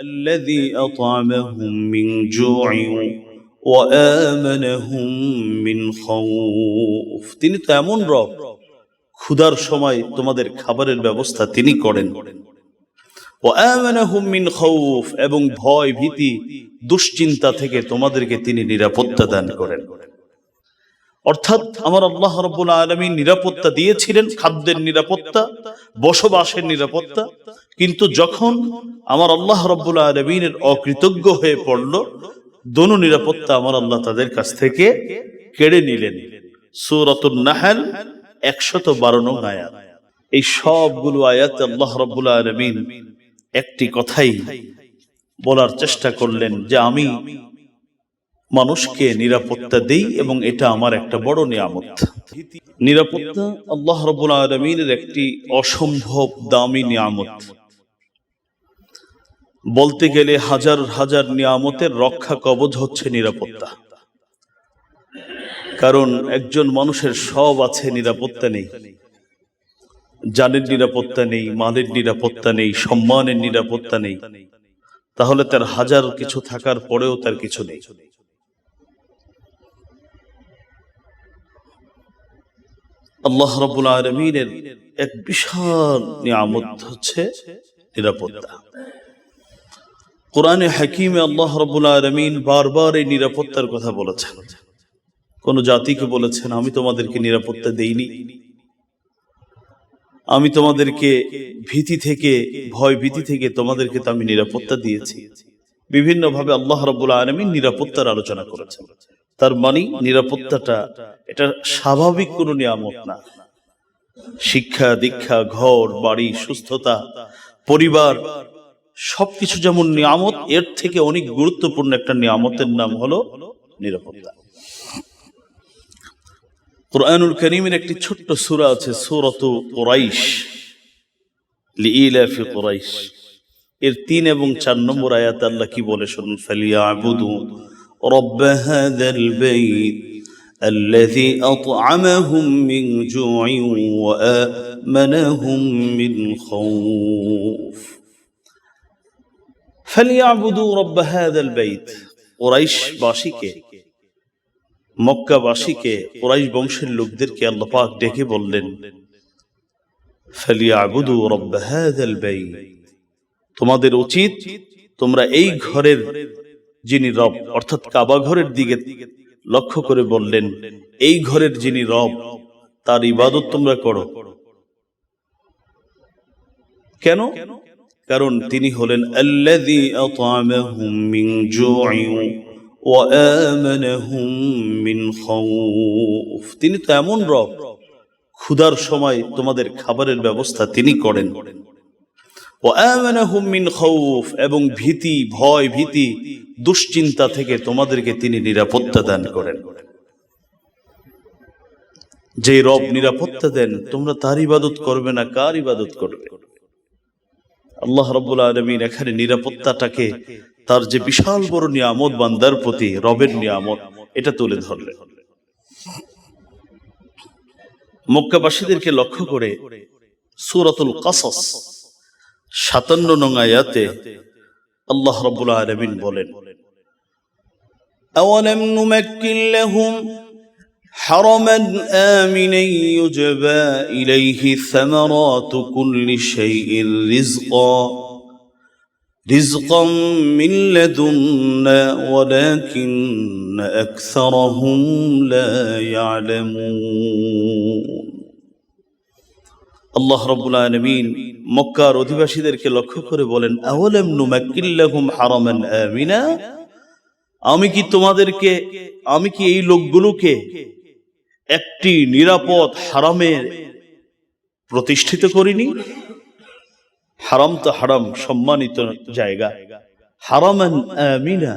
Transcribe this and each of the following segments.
الذي أطعمهم من جوع وآمنهم من خوف তিনি তো এমন রব ক্ষুধার সময় তোমাদের খাবারের ব্যবস্থা তিনি করেন وآمنهم من خوف এবং ভয় ভীতি দুশ্চিন্তা থেকে তোমাদেরকে তিনি নিরাপত্তা দান করেন অর্থাৎ আমার আল্লাহ রব্বুল আলমী নিরাপত্তা দিয়েছিলেন খাদ্যের নিরাপত্তা বসবাসের নিরাপত্তা কিন্তু যখন আমার আল্লাহ রব্বুল আলমিনের অকৃতজ্ঞ হয়ে পড়ল, দোনো নিরাপত্তা আমার আল্লাহ তাদের কাছ থেকে কেড়ে নিলেন। সুরতুল নাহাল, একশত বারো নং আয়াত। এই সবগুলো আয়াত আল্লাহ রব্বুল আলমিন একটি কথাই বলার চেষ্টা করলেন যে, আমি মানুষকে নিরাপত্তা দেই এবং এটা আমার একটা বড় নিয়ামত। নিরাপত্তা আল্লাহ রবুল আলমিনের একটি অসম্ভব দামি নিয়ামত। বলতে গেলে হাজার হাজার নিয়ামতের রক্ষা কবচ হচ্ছে নিরাপত্তা। কারণ একজন মানুষের সব আছে, নিরাপত্তা নেই। জানের নিরাপত্তা নেই, মালের নিরাপত্তা নেই, সম্মানের নিরাপত্তা নেই। তাহলে তার হাজার কিছু থাকার পরেও তার কিছু নেই। আল্লাহ রবুল আলমিনের এক বিশাল নিয়ামত হচ্ছে নিরাপত্তা। কোরআনে হাকিমে আল্লাহ রবুল আলমিন বারবার এই নিরাপত্তার কথা বলেছেন। কোন জাতিকে বলেছেন, আমি তোমাদেরকে নিরাপত্তা দেইনি। আমি তোমাদেরকে ভীতি থেকে, ভয় ভীতি থেকে তোমাদেরকে তো আমি নিরাপত্তা দিয়েছি। বিভিন্ন ভাবে আল্লাহ রবুল আলমিন নিরাপত্তার আলোচনা করেছেন। তার মানে নিরাপত্তাটা এটা স্বাভাবিক কোনো নিয়ামত না। শিক্ষা, দীক্ষা, ঘর, বাড়ি, সুস্থতা, পরিবার সবকিছু যেমন নিয়ামত এর থেকে অনেক গুরুত্বপূর্ণ একটা নিয়ামতের নাম হলো নিরাপত্তা কোরআনুল করিমের একটি ছোট্ট সূরা আছে সূরাতু কুরাইশ লিইলাফি কুরাইশ এর তিন এবং চার নম্বর আয়াত আল্লাহ কি বলে শুনুন ফালিয়াবুদু رب هذا البيت الذي أطعمهم من جوع وآمنهم من خوف বংশের লোকদেরকে আল্লাহ ডেকে বললেন তোমাদের উচিত তোমরা এই ঘরের যিনি রব, অর্থাৎ কাবা ঘরের দিকে লক্ষ্য করে বললেন, এই ঘরের যিনি রব, তার ইবাদত তোমরা করো। কেন? কারণ তিনি হলেন মিন তিনি তো এমন রব, ক্ষুধার সময় তোমাদের খাবারের ব্যবস্থা তিনি করেন। এবং ভীতি, ভয়, ভীতি, দুশ্চিন্তা থেকে তোমাদেরকে তিনি নিরাপত্তা দান করেন। যে রব নিরাপত্তা দেন, তোমরা তার ইবাদত করবে না, কার ইবাদত করবে? আল্লাহ রব্বুল আলমিন এখানে নিরাপত্তাটাকে তার যে বিশাল বড় নিয়ামত বান্দার প্রতি রবের নিয়ামত এটা তুলে ধরলেন মক্কাবাসীদেরকে লক্ষ্য করে সুরাতুল কাসাস সাতান্ন নং আয়াতে আল্লাহ রব্বুল আলমিন বলেন أولم نمكن لهم حرما آمنا يجبى إليه ثمرات كل شيء رزقا رزقا من لدنا ولكن أكثرهم لا يعلمون আল্লাহ রব্বুল আলমিন মক্কার অধিবাসীদেরকে লক্ষ্য করে বলেন আওয়ালাম নুমাক্কিল্লাহুম হারামান আমিনা আমি কি তোমাদেরকে আমি কি এই লোকগুলোকে একটি নিরাপদ হারামের প্রতিষ্ঠিত করিনি হারাম তো হারাম সম্মানিত জায়গা হারামান আমিনা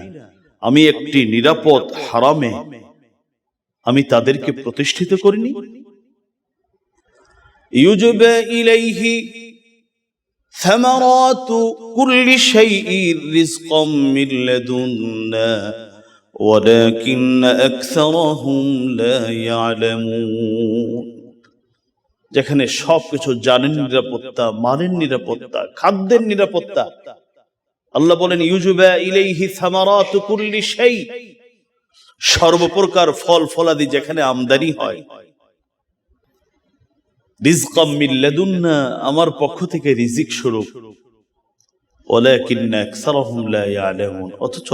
আমি একটি নিরাপদ হারামে আমি তাদেরকে প্রতিষ্ঠিত করিনি يجبى إليه ثمرات كل شيء رزقا من لدنا ولكن أكثرهم لا يعلمون যেখানে সবকিছু জানের নিরাপত্তা মানের নিরাপত্তা খাদ্যের নিরাপত্তা আল্লাহ বলেন ইউজুবা ইলাইহি সামারাতু কুল্লি শাই সর্বপ্রকার ফল ফলাদি যেখানে আমদানি হয় রিজকাম মিন লাদুন্না আমার পক্ষ থেকে রিজিক স্বরূপ অথচ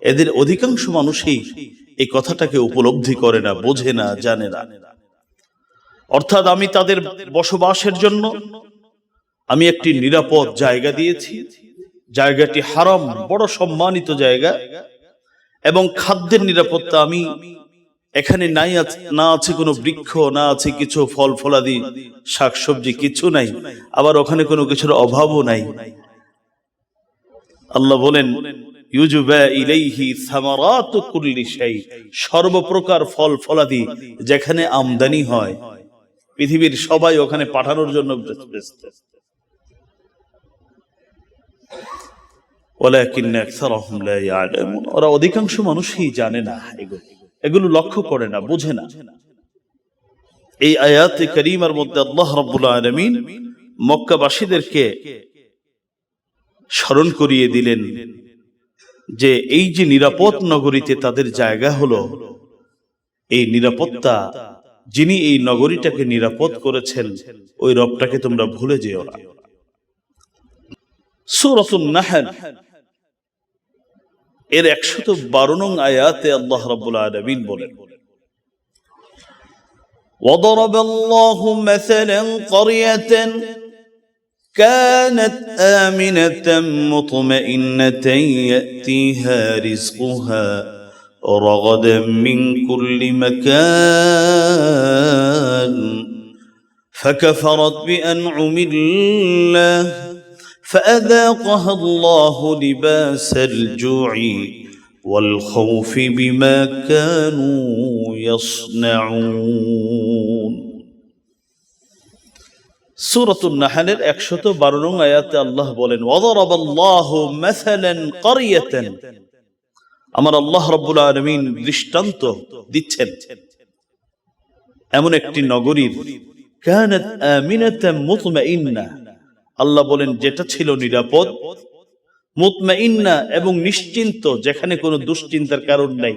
এদের অধিকাংশ মানুষই এই কথাটাকে উপলব্ধি করে না, বোঝে না, জানে না। অর্থাৎ আমি তাদের বসবাসের জন্য আমি একটি নিরাপদ জায়গা দিয়েছি। জায়গাটি হারাম, বড় সম্মানিত জায়গা। এবং খাদ্যের নিরাপত্তা আমি এখানে নাই না আছে কোনো বৃক্ষ, না আছে কিছু ফল, ফলাদি, শাকসবজি, কিছু নাই। আবার ওখানে কোনো কিছুর অভাবও নাই। আল্লাহ বলেন সর্বপ্রকার ফল ফলাদি যেখানে আমদানি হয়। পৃথিবীর সবাই ওখানে পাঠানোর জন্য ওরা অধিকাংশ মানুষই জানে না এগুলো লক্ষ্য করে না, বোঝে না। এই আয়াতে করিমার মধ্যে আল্লাহ রাব্বুল আলামিন মক্কাবাসীদেরকে স্মরণ করিয়ে দিলেন যে এই যে নিরাপদ নগরীতে তাদের জায়গা হলো এই নিরাপত্তা যিনি এই নগরীটাকে নিরাপদ করেছেন ওই রবটাকে তোমরা ভুলে যেও না সূরাতুন নাহল এর একশত বারো নং আয়াতে আল্লাহ রাব্বুল আলামিন বলেন وضرب الله مثلا قرية كانت آمنة مطمئنة يأتيها رزقها رغدا من كل مكان فكفرت بأنعم الله فأذاقها الله لباس الجوع والخوف بما كانوا يصنعون একশত বারো নং আয়াতে আল্লাহ বলেন আমার আল্লাহ রাব্বুল দৃষ্টান্ত দিচ্ছেন। এমন একটি নগরীর আল্লাহ বলেন, যেটা ছিল নিরাপদ, মুতমাইন্না এবং নিশ্চিন্ত, যেখানে কোনো দুশ্চিন্তার কারণ নাই।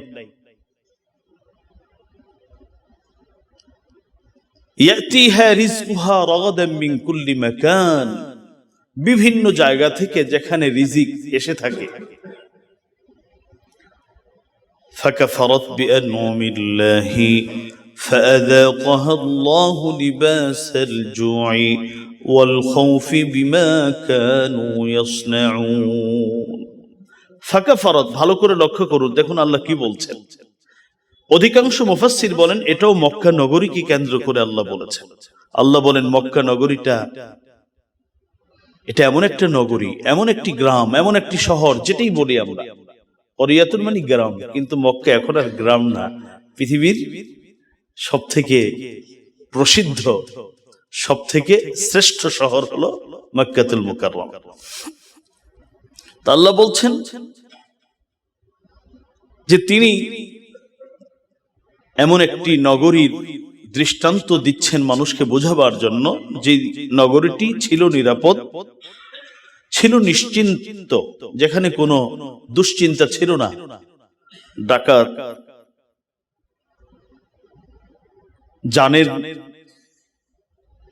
বিভিন্ন জায়গা থেকে যেখানে রিজিক এসে থাকে فكفرت بأنعم الله فأذاقها الله لباس الجوع والخوف بما كانوا يصنعون ফাঁকা ফরত ভালো করে লক্ষ্য করুন দেখুন আল্লাহ কি বলছেন অধিকাংশ মুফাসসির বলেন, এটাও মক্কা নগরীকে কেন্দ্র করে আল্লাহ বলেছেন। আল্লাহ বলেন, মক্কা নগরীটা এটা এমন একটা নগরী, এমন একটি গ্রাম, এমন একটি শহর, যেটাই বলি আমরা। অরিয়াতুর মানে গ্রাম, কিন্তু মক্কা এখন আর গ্রাম না। পৃথিবীর সব থেকে প্রসিদ্ধ সব থেকে শ্রেষ্ঠ শহর হলো মক্কাতুল মুকাররম। আল্লাহ বলছেন যে তিনি এমন একটি নগরীর দৃষ্টান্ত দিচ্ছেন মানুষকে বোঝাবার জন্য যে নগরীটি ছিল নিরাপদ, ছিল নিশ্চিন্ত, যেখানে কোনো দুশ্চিন্তা ছিল না। ডাকাত জানের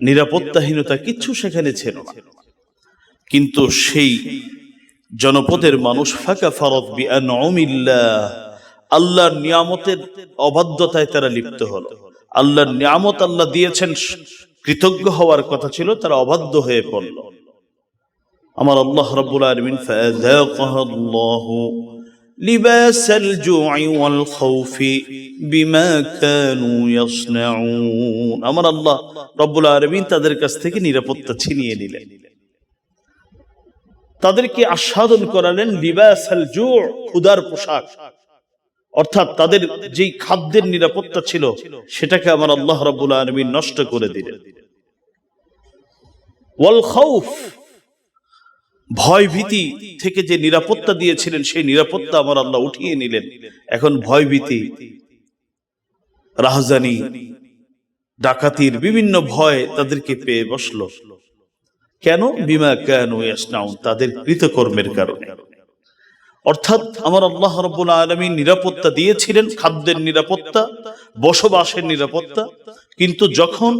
নিরাপত্তাহীনতা কিছু সেখানে ছিল না। কিন্তু সেই জনপদের মানুষ ফাঁকা ফরত বিআনউমিল্লাহ আল্লাহর নিয়ামতের অবাধ্যতায় তারা লিপ্ত হলো আল্লাহর নিয়ামত আল্লাহ দিয়েছেন কৃতজ্ঞ হওয়ার কথা ছিল তারা অবাধ্য হয়ে পড়ল আমার আল্লাহ রাব্বুল আলামিন ফাযাকাহা আল্লাহু لباس الجوع والخوف بما كانوا يصنعون আমার আল্লাহ রব্বুল আলামিন তাদের কাছ থেকে নিরাপত্তা ছিনিয়ে নিলেন তাদেরকে আস্বাদন করালেন লিবাস আল জু ক্ষুদার পোশাক অর্থাৎ তাদের যেই খাদ্যের নিরাপত্তা ছিল, সেটাকে আমার আল্লাহ রাব্বুল আলামিন নষ্ট করে দিলেন। থেকে যে নিরাপত্তা দিয়েছিলেন, সেই নিরাপত্তা আমার আল্লাহ উঠিয়ে নিলেন। এখন ভয় ভীতি রাহজানি, ডাকাতির বিভিন্ন ভয় তাদেরকে পেয়ে বসল। কেন? বিমা কেন তাদের কৃতকর্মের কারণে। অর্থাৎ আমার আল্লাহ রব্বুল আলমী নিরাপত্তা দিয়েছিলেন, খাদ্যের নিরাপত্তা, বসবাসের নিরাপত্তা। কিন্তু যখন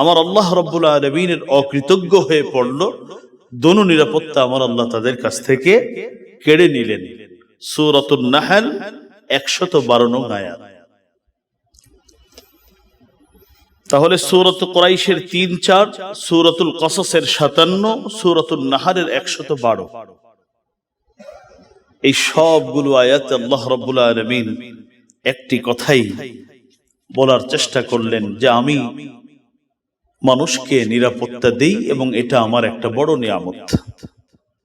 আমার আল্লাহ রব্বুল আলমিনের অকৃতজ্ঞ হয়ে পড়ল, দোনো নিরাপত্তা আমার আল্লাহ তাদের কাছ থেকে কেড়ে নিলেন। সুরতুল নাহাল, একশত বারো নং আয়াত। তাহলে সুরত কোরাইশের তিন চার, সুরতুল কসসের সাতান্ন সুরতুল নাহারের একশত বারো। এই সবগুলো আয়াত আল্লাহ রব্বুল আলমিন একটি কথাই বলার চেষ্টা করলেন যে আমি মানুষকে নিরাপত্তা দেই এবং এটা আমার একটা বড় নিয়ামত।